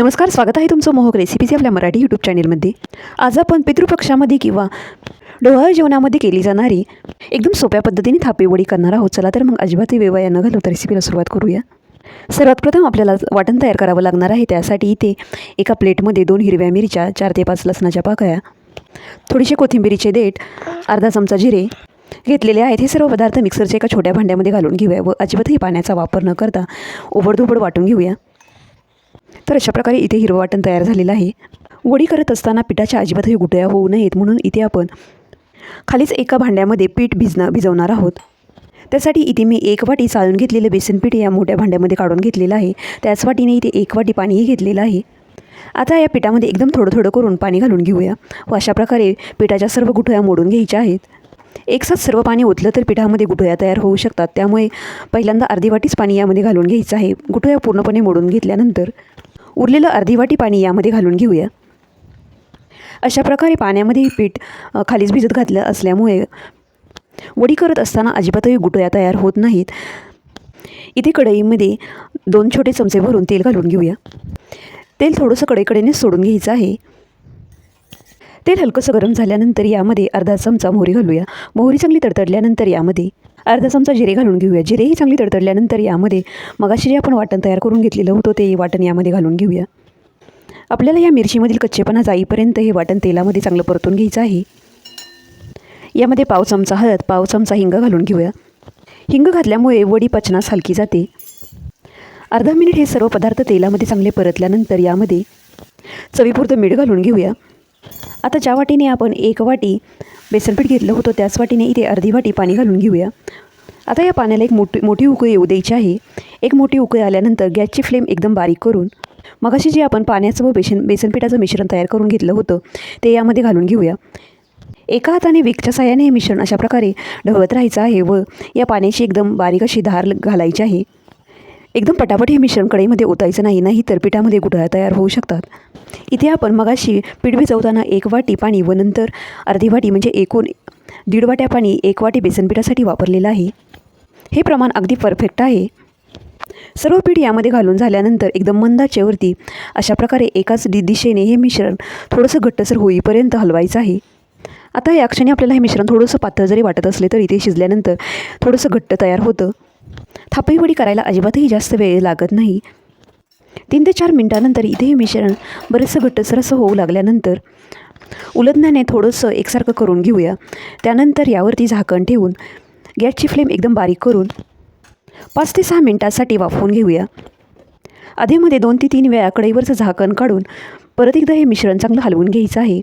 नमस्कार स्वागत आहे तुमचं मोहक रेसिपीज आपल्या मराठी यूट्यूब चॅनेलमध्ये आज आपण पितृपक्षामध्ये किंवा डोहाळ जेवणामध्ये केली जाणारी एकदम सोप्या पद्धतीने थापेवडी करणार आहोत. चला तर मग अजिबातही वेवा न घालवता रेसिपीला सुरुवात करूया. सर्वात प्रथम आपल्याला वाटण तयार करावं लागणार आहे. त्यासाठी इथे एका प्लेटमध्ये दोन हिरव्या मिरच्या चार ते पाच लसणाच्या पाकळ्या थोडीशी कोथिंबिरीचे देठ अर्धा चमचा जिरे घेतलेले आहेत. हे सर्व पदार्थ मिक्सरच्या एका छोट्या भांड्यामध्ये घालून घेऊया व अजिबातही पाण्याचा वापर न करता ओबडधोबड वाटून घेऊया. तर अशा प्रकारे इथे हिरवं वाटण तयार झालेलं आहे. वडी करत असताना पिठाच्या अजिबातही गुटळ्या होऊ नयेत म्हणून इथे आपण खालीच एका भांड्यामध्ये पीठ भिजणं भिजवणार आहोत. त्यासाठी इथे मी एक वाटी चाळून घेतलेलं बेसन पीठ या मोठ्या भांड्यामध्ये काढून घेतलेलं आहे. त्याच वाटीने इथे एक वाटी पाणीही घेतलेलं आहे. आता या पिठामध्ये एकदम थोडं थोडं करून पाणी घालून घेऊया व अशा प्रकारे पिठाच्या सर्व गुठळ्या मोडून घ्यायच्या आहेत. एकसाथ सर्व पाणी ओतलं तर पिठामध्ये गुठळ्या तयार होऊ शकतात. त्यामुळे पहिल्यांदा अर्धी वाटीच पाणी यामध्ये घालून घ्यायचं आहे. गुठळ्या पूर्णपणे मोडून घेतल्यानंतर उरलेलं अर्धी वाटी पाणी यामध्ये घालून घेऊया. अशा प्रकारे पाण्यामध्ये पीठ खालीच भिजत घातलं असल्यामुळे वडी करत असताना अजिबातही गुटया तयार होत नाहीत. इथे कढईमध्ये दोन छोटे चमचे भरून तेल घालून घेऊया. तेल थोडंसं कडेकडेने सोडून घ्यायचं आहे. तेल हलकंसं गरम झाल्यानंतर यामध्ये अर्धा चमचा मोहरी घालूया. मोहरी चांगली तडतडल्यानंतर यामध्ये अर्धा चमचा जिरे घालून घेऊया. जिरेही चांगली तडतडल्यानंतर यामध्ये मगाशी जे आपण वाटण तयार करून घेतलेलं होतं ते वाटण यामध्ये घालून घेऊया. आपल्याला या मिरचीमधील कच्चेपणा जाईपर्यंत हे वाटण तेलामध्ये चांगलं परतून घ्यायचं आहे. यामध्ये पाव चमचा हळद पाव चमचा हिंग घालून घेऊया. हिंग घातल्यामुळे वडी पचनास हलकी जाते. अर्धा मिनिट हे सर्व पदार्थ तेलामध्ये चांगले परतल्यानंतर यामध्ये चवीपुरतं मीठ घालून घेऊया. आता ज्या वाटीने आपण एक वाटी बेसनपीठ घेतलं होतं. त्याच वाटीने इथे अर्धी वाटी पाणी घालून घेऊया. आता या पाण्याला एक मोठी मोठी उकळी येऊ द्यायची आहे. एक मोठी उकळी आल्यानंतर गॅसची फ्लेम एकदम बारीक करून मगाशी जे आपण पाण्याचं व बेसन बेसनपिठाचं मिश्रण तयार करून घेतलं होतं ते यामध्ये घालून घेऊया. एका हाताने विकच्या साह्याने हे मिश्रण अशा प्रकारे ढवळत राहायचं आहे व या पाण्याची एकदम बारीक अशी धार घालायची आहे. एकदम पटापट हे मिश्रण कढईमध्ये ओतायचं नाही नाही तर पिठामध्ये गुठळ्या तयार होऊ शकतात. इथे आपण मगाशी पीठ भिजवताना एक वाटी पाणी व नंतर अर्धी वाटी म्हणजे एकूण दीड वाट्या पाणी एक वाटी बेसनपिठासाठी वापरलेलं आहे. हे प्रमाण अगदी परफेक्ट आहे. सर्व पीठ यामध्ये घालून झाल्यानंतर एकदम मंदाच्यावरती अशा प्रकारे एकाच दि दिशेने हे मिश्रण थोडंसं घट्टसर होईपर्यंत हलवायचं आहे. आता या क्षणी आपल्याला हे मिश्रण थोडंसं पातळ जरी वाटत असले तरी ते शिजल्यानंतर थोडंसं घट्ट तयार होतं. थापईवडी करायला अजिबातही जास्त वेळ लागत नाही. तीन ते चार मिनटानंतर इथे हे मिश्रण बरेचसं घट्टसर असं होऊ लागल्यानंतर उलटण्याने थोडंसं एकसारखं करून घेऊया. त्यानंतर यावरती झाकण ठेवून गॅसची फ्लेम एकदम बारीक करून पाच ते सहा मिनटासाठी वाफवून घेऊया. आधीमध्ये दोन ते तीन वेळा कढईवरचं झाकण काढून परत एकदा हे मिश्रण चांगलं हलवून घ्यायचं आहे.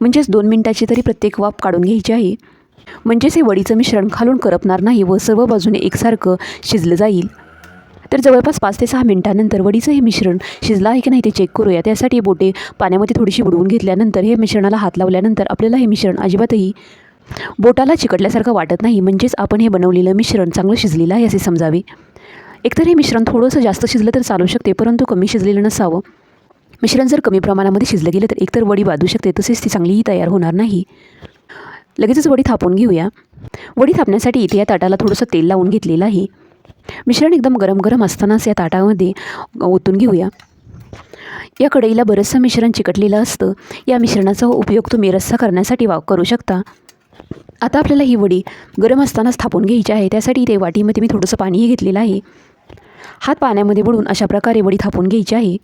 म्हणजेच दोन मिनटाची तरी प्रत्येक वाफ काढून घ्यायची आहे. म्हणजेच हे वडीचं मिश्रण खालून करपणार नाही व सर्व बाजूने एकसारखं शिजलं जाईल. तर जवळपास पाच ते सहा मिनटानंतर वडीचं हे मिश्रण शिजलं आहे की नाही ते चेक करूया. त्यासाठी बोटे पाण्यामध्ये थोडीशी बुडवून घेतल्यानंतर हे मिश्रणाला हात लावल्यानंतर आपल्याला हे मिश्रण अजिबातही बोटाला चिकटल्यासारखं वाटत नाही. म्हणजेच आपण हे बनवलेलं मिश्रण चांगलं शिजलेलं आहे असे समजावे. एकतर हे मिश्रण थोडंसं जास्त शिजलं तर चालू शकते परंतु कमी शिजलेलं नसावं. मिश्रण जर कमी प्रमाणामध्ये शिजलं गेलं तर एकतर वडी बाजू शकते तसेच ती चांगलीही तयार होणार नाही. लगेचच वडी थापून घेऊया. वडी थापण्यासाठी इथे या ताटाला थोडंसं तेल लावून घेतलेलं आहे. मिश्रण एकदम गरम गरम असतानाच या ताटामध्ये ओतून घेऊया. या कढईला बरंचसं मिश्रण चिकटलेलं असतं. या मिश्रणाचा उपयोग तुम्ही रस्सा करण्यासाठी वा करू शकता. आता आपल्याला ही वडी गरम असतानाच थापून घ्यायची आहे. त्यासाठी इथे वाटीमध्ये मी थोडंसं पाणीही घेतलेलं आहे. हात पाण्यामध्ये बुडून अशा प्रकारे वडी थापून घ्यायची आहे.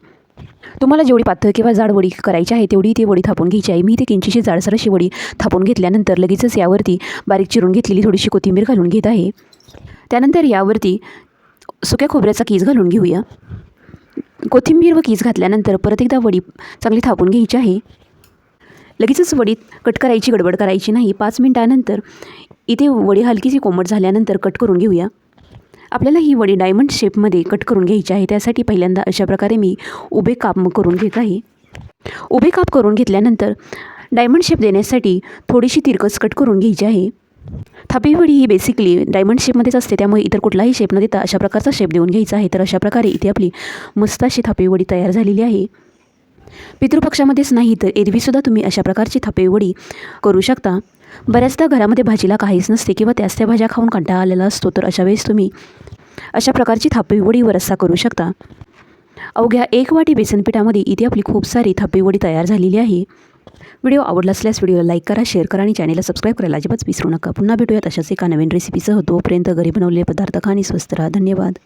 तुम्हाला जेवढी पातळ किंवा जाड वडी करायची आहे तेवढी ती वडी थापून घ्यायची आहे. मी इथे किंचिशी जाडसर अशी वडी थापून घेतल्यानंतर लगेचच यावरती बारीक चिरून घेतलेली थोडीशी कोथिंबीर घालून घेत आहे. त्यानंतर यावरती सुक्या खोबऱ्याचा कीस घालून घेऊया. कोथिंबीर व कीस घातल्यानंतर परत एकदा वडी चांगली थापून घ्यायची आहे. लगेचच वडीत कट करायची गडबड करायची नाही. पाच मिनटानंतर इथे वडी हलकीशी कोमट झाल्यानंतर कट करून घेऊया. आपल्याला ही वडी डायमंड शेपमध्ये कट करून घ्यायची आहे. त्यासाठी पहिल्यांदा अशा प्रकारे मी उभे काप करून घेत आहे. उभे काप करून घेतल्यानंतर डायमंड शेप देण्यासाठी थोडीशी तिरकस कट करून घ्यायची आहे. थापीवडी ही बेसिकली डायमंड शेपमध्येच असते. त्यामुळे इतर कुठलाही शेप न देता अशा प्रकारचा शेप देऊन घ्यायचा आहे. तर अशा प्रकारे इथे आपली मस्त अशी थापीवडी तयार झालेली आहे. पितृपक्षामध्येच नाही तर एरवीसुद्धा तुम्ही अशा प्रकारची थापेवडी करू शकता. बऱ्याचदा घरामध्ये भाजीला काहीच नसते किंवा त्याच त्या भाज्या खाऊन कंटाळा आलेला असतो. तर अशा वेळेस तुम्ही अशा प्रकारची थापी व रस्सा करू शकता. अवघ्या एक वाटी बेसनपिठामध्ये इथे आपली खूप सारी थापीवडी तयार झालेली आहे. व्हिडिओ आवडला असल्यास व्हिडिओला लाईक करा शेअर करा आणि चॅनलला सबस्क्राईब करायला अजिबात विसरू नका. पुन्हा भेटूयात अशाच एका नवीन रेसिपीसह. तोपर्यंत घरी बनवलेले पदार्थ खाणी स्वस्त राहा. धन्यवाद.